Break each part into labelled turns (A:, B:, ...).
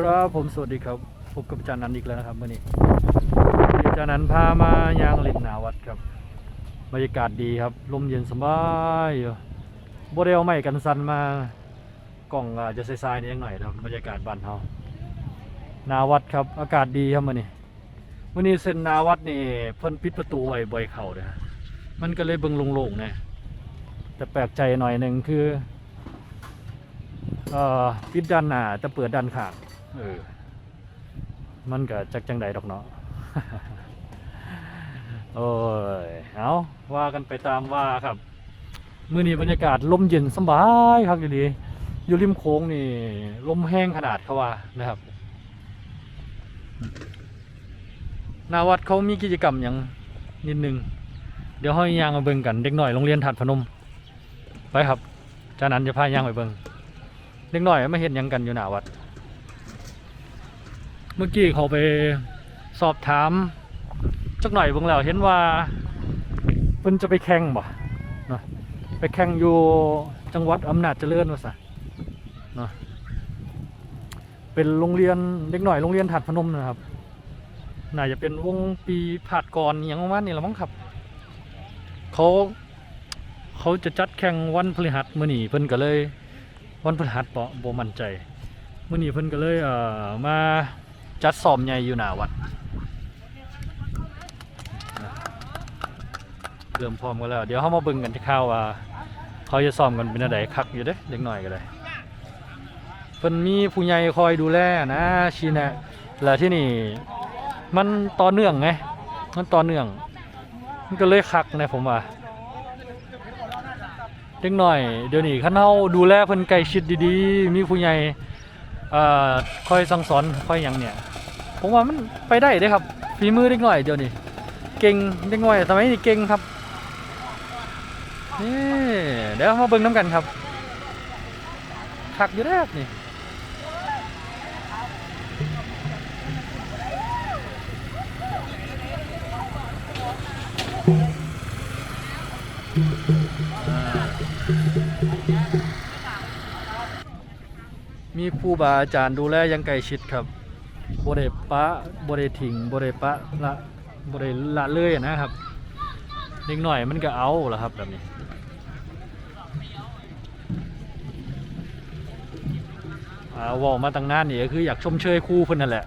A: ครับผมสวัสดีครับพบกับอาจารย์นันอีกแล้วนะครับวันนี้อาจารย์นันพามายางล่นนาวัดครับบรรยากาศดีครับลมเย็นสบายอยู่บ่ได้เอาไม้กันสันมากล่องอาจจะใสๆนิดหน่อยครับบรรยากาศบ้านเฮานาวัดครับอากาศดีครับวันนี้วันนี้เส้นนาวัดนี่เพิ่นปิดประตูไว้บ่อยเข้าเด้อมันก็เลยเบิ่งโล่งๆนะแต่แปลกใจหน่อยหนึ่งคือเอ่อปิดด้านหน้าแต่เปิดด้านข้าง เออ มันก็จักจังใดดอกเนาะ โอ้ย เอาว่ากันไปตามว่าครับมื้อนี้บรรยากาศลมเย็นสบายครับอยู่ดีอยู่ริมโค้งนี่ลมแห้งขนาดเขาว่านะครับหนาวัดเขามีกิจกรรมอย่างนิดนึง เดี๋ยวห้อยยางมาเบิ่งกันเด็กหน่อยโรงเรียนถัดพนม ไปครับจากนั้นจะพายางไปเบิ่งเล็กน้อยไม่เห็นหยังกันอยู่หน้าวัด เมื่อกี้เขาไปสอบถามจักหน่อยเบิ่งแล้วเห็นว่าเพิ่นจะไปแข่งบ่เนาะไปแข่งอยู่จังหวัดอำนาจเจริญว่าซะเนาะเป็นโรงเรียนเด็กหน่อยโรงเรียนถัดพนมนะครับน่าจะเป็นวงปีผาดก่อนอย่างประมาณนี้ละมั้งครับเขาเขาจะจัดแข่งวันพฤหัสมื้อนี้เพิ่นก็เลย วันพฤหัสเปาะโบมั่นใจมื้อนี้เพิ่นก็เลยเอ่อมา จัดซอมใหญ่อยู่หนาวัดเริ่มพร้อมกันแล้ว เดี๋ยวเฮามาบิ่งกันที่ข้าวว่า เขาจะซ้อมกันเป็นจังไดคักอยู่เด้เด็กน้อยก็ได้เพิ่นมีผู้ใหญ่คอยดูแลนะชีนะแล้วที่นี่มันต่อเนื่องไงมันต่อเนื่อง มันก็เลยคักนะผมว่าเด็กหน่อย เดี๋ยวนี้คันเฮาดูแลเพิ่นใกล้ชิดดีๆ มีผู้ใหญ่ เอ่อคอยสั่งสอนคอยอยังเนี่ยผมว่ามันไปได้เด้ครับฝีมือเด็กหน่อยเดี๋ยวนี้เก่งเด็กหน่อยสมัยนี้เก่งครับนี่เดี๋ยวมาเบิ่งน้ำกันครับคักอยู่แรกนี่ มีผู้บาอาจารย์ดูแลอยังใกล้ชิดครับบ่ได้ปะบ่ได้ทิ้งบ่ได้ปะละบ่ได้ละเลยอะนะครับเด็กหน่อยมันก็เอาละครับแบบนี้อาว่ามาตั้งนานนี่ก็คืออยากชมเชยครู่เพิ่นนั่นแหละ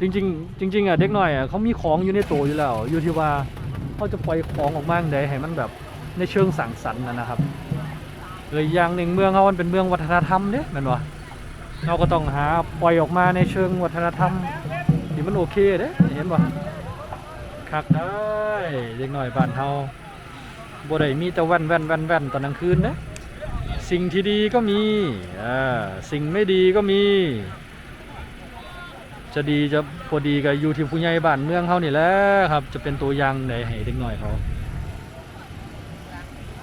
A: จริงๆ จริง ๆอะเด็กหน้อยอะเขามีของอยู่ในตัวอยู่แล้ว อยู่ที่ว่าเขาจะปล่อยของออกมาจั่งใดให้มันแบบในเชิงสังสรรค์นนะครับ เลยอย่างหนึ่งเมืองเขามันเป็นเมืองวัฒนธรรมเด้แม่นบ่เราก็ต้องหาปล่อยออกมาในเชิงวัฒนธรรมที่มันโอเคเด้เห็นบ่คักได้เด็กหน้อยบ้านเฮาบ่ได้มีแต่แว่นแว่นแว่นแว่นตอนกลางคืนเด้สิ่งที่ดีก็มีอ่าสิ่งไม่ดีก็มี จะดีจะพอดีก็อยู่ที่ผู้ใหญ่บ้านเมืองเขานี่แหละครับ จะเป็นตัวอย่างในให้เด็กน้อยเขา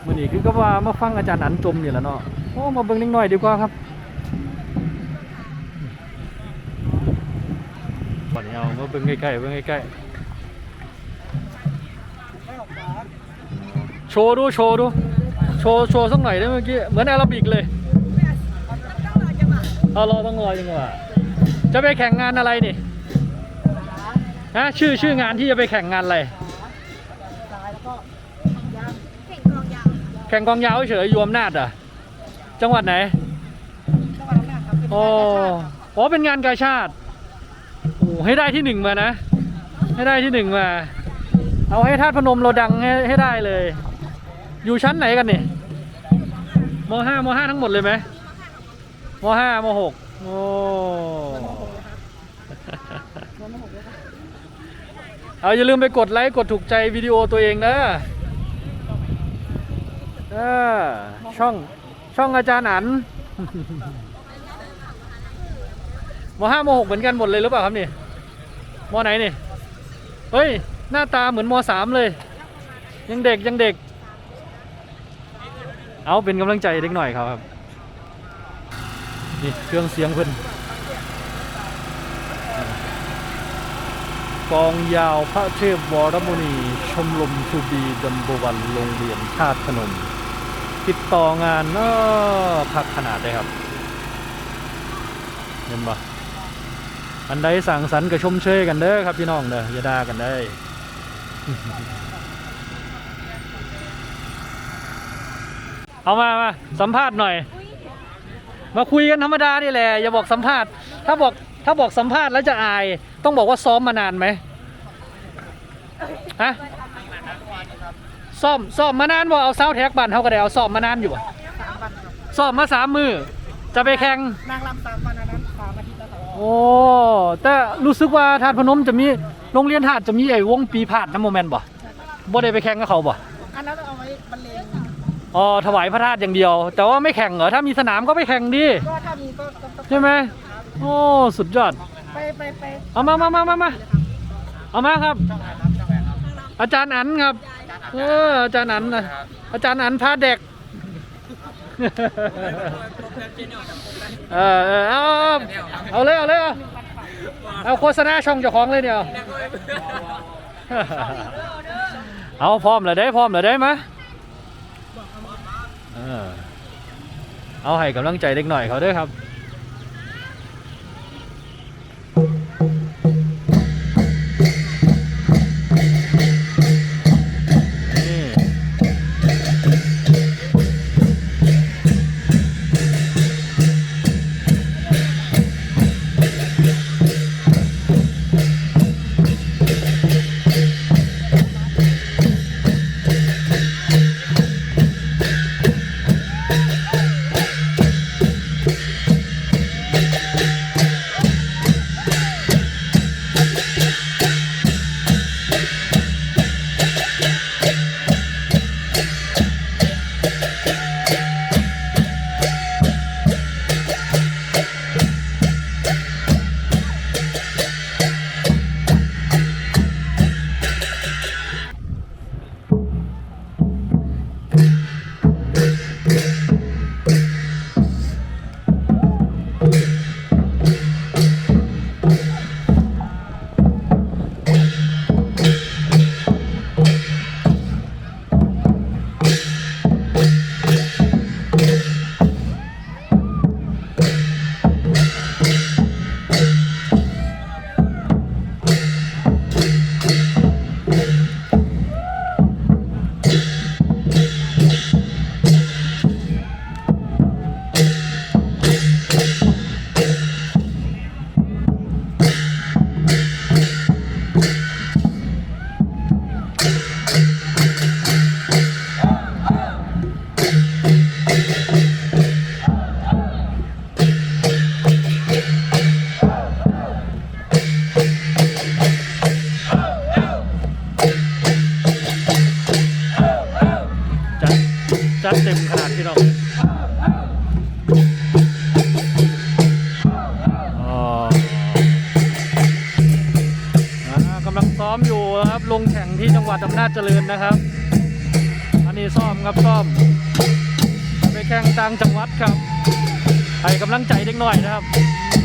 A: มื่อนี้คือก็ว่ามาฟังอาจารย์อันจมนี่แหละเนาะโอ้มาเบิ่งเด็กน้อยดีกว่าครับบัดนี้เอามาเบิ่งใกล้ๆเบิ่งใกล้ๆโชว์ดูโชว์ดูโชว์โชว์สักหน่อยได้เมื่อกี้เหมือนแอโรบิกเลยเอารอต้องรอจังหวะจะไปแข่งงานอะไรนี่ฮะชื่อชื่องานที่จะไปแข่งงานอะไร แข่งกองยาวเฉยๆอยู่อำนาจอะ จังหวัดไหน
B: จังหวัดอำนาจครับเป็น
A: โอ้โหเป็นงานกาชาติโอ้ให้ได้ที่หนึ่งมานะ ให้ได้ที่หนึ่งมา เอาให้ธาตุพนมเราดังให้ให้ได้เลย อยู่ชั้นไหนกันนี่มห้ามห้าทั้งหมดเลยไหมมห้ามหกโอ้ เอาอย่าลืมไปกดไลค์กดถูกใจวิดีโอตัวเองนะ เออช่องช่องอาจารย์อันมห้ามหกเหมือนกันหมดเลยหรือเปล่าครับนี่มไหนนี่เฮ้ย หน้าตาเหมือนมสามเลย ยังเด็กยังเด็ก เอาเป็นกำลังใจเด็กหน่อยครับนี่เครื่องเสียงเพิ่นกองยาวพระเทพวรมุนี ชมรมทูบีดัมบวันโรงเรียนชาติพนม ติดต่องานเนาะพักขนาดเลยครับ เห็นบ่อันใดสั่งสรรกับชมเชยกันเด้อครับพี่น้องเด้ออย่าด่ากันได้เอามามาสัมภาษณ์หน่อย มาคุยกันธรรมดานี่แหละอย่าบอกสัมภาษณ์ ถ้าบอกถ้าบอกสัมภาษณ์แล้วจะอาย ต้องบอกว่าซ้อมมานานไหมฮะ ซ้อมซ้อมมานานบ่เอาเซาแท็กบันเขาก็ได้เอาซ้อมมานานอยู่บ่
B: สามวันครับ
A: ซ้อมมาสามมือจะไปแข่ง
B: นางรำสามวันอันนั้นสามอาทิตย์แล้วครับ
A: โอ้แต่รู้สึกว่าทาดพนมจะมีโรงเรียนทาดจะมีไอ้วงปีพาดน้ำโมเมนต์บ่บ่ได้ไปแข่งกับเขาบ่
B: อันนั้นเอาไว้บรรเลง
A: อ๋อถวายพระธาตุอย่างเดียว แต่ว่าไม่แข่งเหรอถ้ามีสนามก็ไปแข่งดิ
B: ก็ถ้ามีก็ก็ก็
A: ใช่ไหมโอ้สุดยอด
B: ไปไปไป
A: เอามามามามามาเอามาครับ อาจารย์อันครับ เอออาจารย์อันนะอาจารย์อันพาเด็กเออเออเอาเอาเลยเอาเลยเอาเอาโฆษณาช่องเจ้าของเลยเดียเอาพร้อมเลยได้พร้อมเลยได้มะเออเอาให้กำลังใจเด็กหน่อยเขาด้วยครับ ซ้อมอยู่นะครับ ลงแข่งที่จังหวัดอำนาจเจริญนะครับ อันนี้ซ่อมครับซ่อม ไปแข่งต่างจังหวัดครับให้กำลังใจเด็กหน่อยนะครับ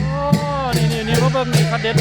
A: โอ้ นี่นี่นี่ว่าเบิ้งนี่คัดเด็ด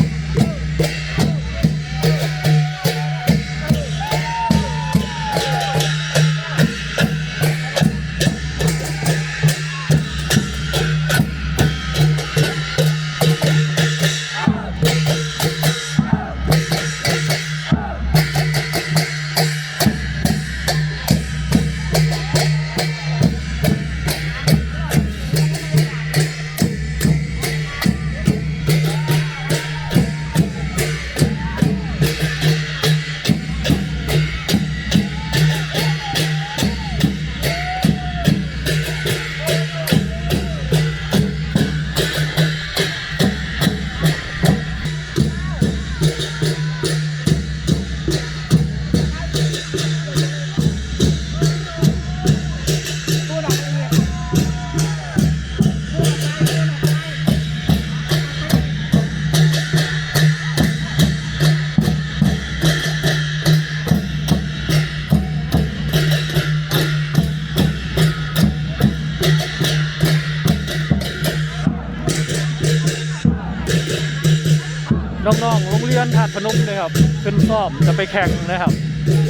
B: น้
A: องๆโรงเรียนถาดพนมนะครับขึ้นซ้อมจะไปแข่งนะครับ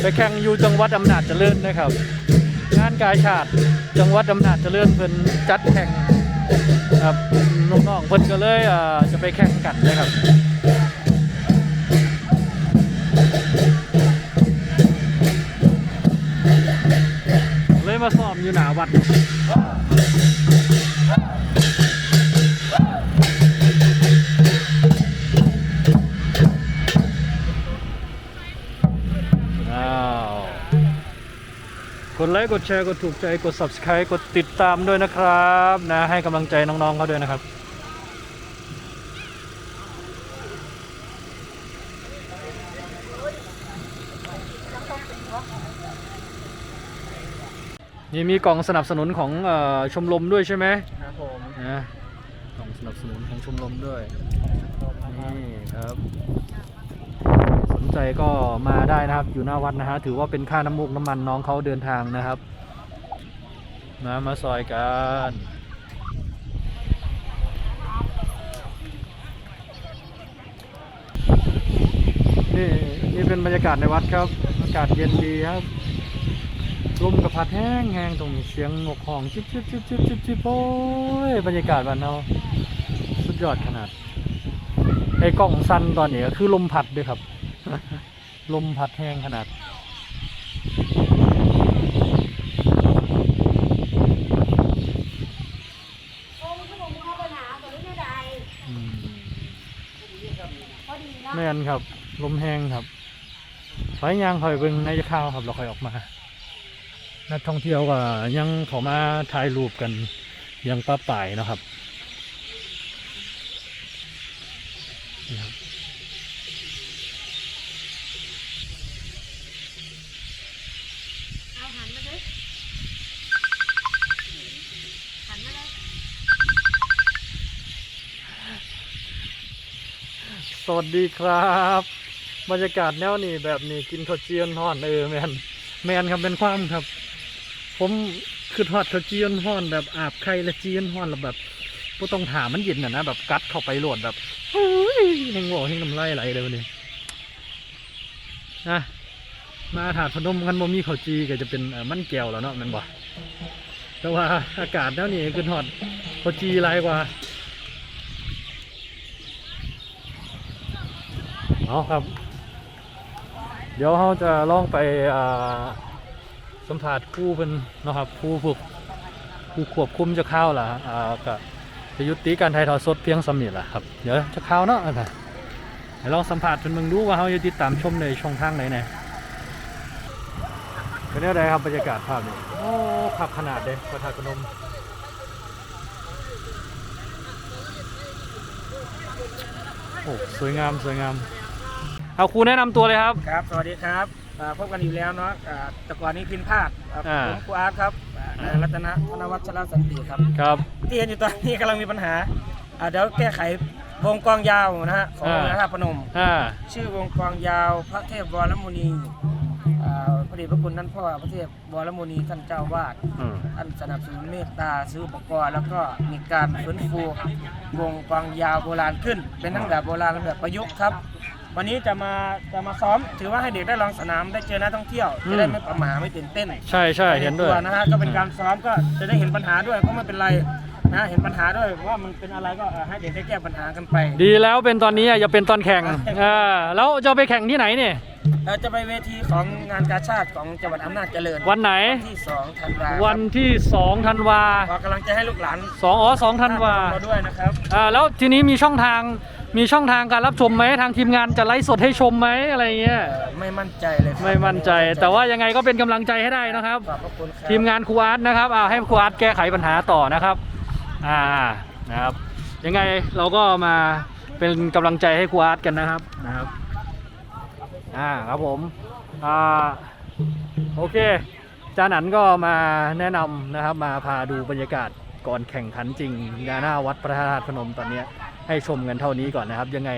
A: ไปแข่งอยู่จังหวัดอำนาจเจริญนะครับ งานกายชาติจังหวัดอำนาจเจริญเพิ่นจัดแข่งครับน้องๆเพิ่นก็เลยอ่าจะไปแข่งกันนะครับเลยมาซ้อมอยู่หนาวัด ดไลค์กดแชร์กดถูกใจกด subscribe กดติดตามด้วยนะครับนะให้กำลังใจน้องๆเขาด้วยนะครับนี่มีกล่องสนับสนุนของเออชมรมด้วยใช่ไหม
B: ครับผม
A: นะกล่องสนับสนุนของชมรมด้วยนี่ครับส นใจก็มาได้นะครับ อยู่หน้าวัดนะฮะถือว่าเป็นค่าน้ำมูกน้ำมันน้องเขาเดินทางนะครับนะมาซอยกันนี่นี่เป็นบรรยากาศในวัดครับ อากาศเย็นดีครับลมกับพัดแห้งแห้งตรงมีเสียงนกห้องชิบชิบชิบชิบชิบชิบโอ้ยบรรยากาศบ้านเราสุดยอดขนาดไอ้กล้องสั้นตอนนี้ก็คือลมพัดด้วยครับ ลมพัดแห้งขนาด
C: โอ้มันก็บอกมึงเอาปัญหาตัวนี้ไม่ได้
A: อืม
C: พอดีเนาะ
A: แม่นครับ ลมแห้งครับไปย่างคอยเบิ่งในข้าวครับเราค่อยออกมา นักท่องเที่ยวก็ยังเขามาถ่ายรูปกันยังป้าป่ายเนาะครับนี่ครับ
C: เอาหันมาเลยหันมาเลย
A: ส วัสดีครับ บรรยากาศแนวนี้แบบนี้กินข้าวเจียนห่อนเออแมนแมนครับเป็นความครับ ผมคือทอดข้าวเจียนห่อนแบบอาบไข่และเจียนห่อนแล้วแบบผู้ต้องถามมันเย็นน่ะนะแบบกัดเข้าไปโหลดแบบเฮ้ยแหงโง่แหงน้ำลายไหลเลยวันนี้นะมาถาดพนมกันบ่มีข้าวจีก็จะเป็นมันแก้วแล้วเนาะแมันบ่แต่ว่าอากาศแนวนี้คือทอดข้าวจีไรกว่า เอาครับ เดี๋ยวเราจะล่องไปสัมผัสคู่เป็นเนาะครับคู่ฝึกคู่ควบคุมจะเข้าล่ะอ่าก็จะยุติการถ่ายทอดสดเพียงสำนีล่ะครับเดี๋ยวจะเข้าเนาะเดี๋ยวลองสัมผัสเป็นมึงดูว่าเขาจะติดตามชมในช่องทางไหนแน่เป็นยังไงครับบรรยากาศภาพนี้โอ้ขับขนาดเลยพระธาตุพนมโอ้สวยงามสวยงาม เอาครูแนะนำตัวเลยครับ
B: ครับ สวัสดีครับอ่าพบกันอยู่แล้วเนาะอ่าแต่ก่อนนี้พินพาดครับ
A: อ่า
B: ผมครูอาร์ตครับอ่านายรัตนะธนวัชรสันติครับ
A: ครับ
B: ที่เห็นอยู่ตอนนี้กำลังมีปัญหาอ่าเดี๋ยวแก้ไขวงกลองยาวนะฮะของ
A: อ่า
B: พระธาตุพนม
A: อ่า
B: ชื่อวงกลองยาวพระเทพวรมุนีอ่าพระเดชพระคุณท่านพ่อพระเทพวรมุนีท่านเจ้าวาด
A: อืม
B: ท่านสนับสนุนเมตตาซื้ออุปกรณ์แล้วก็มีการฟื้นฟูวงกลองยาวโบราณขึ้น เป็นทั้งแบบโบราณและแบบประยุกต์ครับ วันนี้จะมาจะมาซ้อมถือว่าให้เด็กได้ลองสนามได้เจอนักท่องเที่ยวจะได้ไม่ประหม่าไม่ตื่นเต้น
A: ใช่ใช่เห็นด้วย
B: นะฮะก็เป็นการซ้อมก็จะได้เห็นปัญหาด้วยก็ไม่เป็นไรนะเห็นปัญหาด้วยว่ามันเป็นอะไรก็เออให้เด็กได้แก้ปัญหากันไป
A: ดีแล้วเป็นตอนนี้อะอย่าเป็นตอนแข่งอ่าแล้วจะไปแข่งที่ไหนเนี่ย
B: เราจะไปเวทีของงานกาชาติของจังหวัดอำนาจเจริญ
A: วันไหน
B: ที่2ธันวาคม
A: วันที่2ธันวา
B: ขอกำลังใจให้ลูกหลาน
A: สองอ๋อสองธันวา
B: เราด้วยนะครับ
A: อ่าแล้วทีนี้มีช่องทาง มีช่องทางการรับชมไหมทางทีมงานจะไลฟ์สดให้ชมไหมอะไรเงี้ย
B: เอ่อไม่มั่นใจเลยครับ
A: ไม่มั่นใจ แต่ว่ายังไงก็เป็นกำลังใจให้ได้นะครับ
B: ขอบพระคุณครับ
A: ทีมงานครูอาร์ตนะครับอ่าให้ครูอาร์ตแก้ไขปัญหาต่อนะครับอ่านะครับ ยังไงเราก็มาเป็นกำลังใจให้ครูอาร์ตกันนะครับนะครับอ่าครับผมอ่าโอเคจานันก็มาแนะนำนะครับมาพาดูบรรยากาศก่อนแข่งขันจริงงานหน้าวัดพระธาตุพนมตอนเนี้ย ให้ชมกันเท่านี้ก่อนนะครับ ยังไง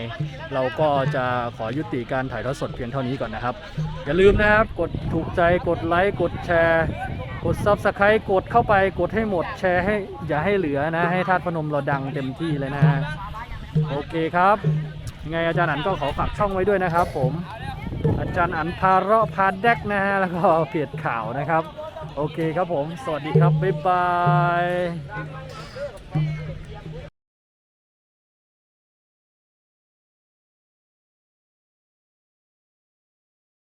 A: เราก็จะขอยุติการถ่ายทอดสดเพียงเท่านี้ก่อนนะครับ อย่าลืมนะครับกดถูกใจกดไลค์กดแชร์ กด Subscribe กดเข้าไปกดให้หมดแชร์ให้อย่าให้เหลือนะให้ธาตุพนมเราดังเต็มที่เลยนะฮะโอเคครับยังไงอาจารย์อันก็ขอฝากช่องไว้ด้วยนะครับ ผม อาจารย์อันพาเราะพาแดกนะฮะแล้วก็เพจข่าวนะครับ โอเคครับผม สวัสดีครับ บ๊ายบาย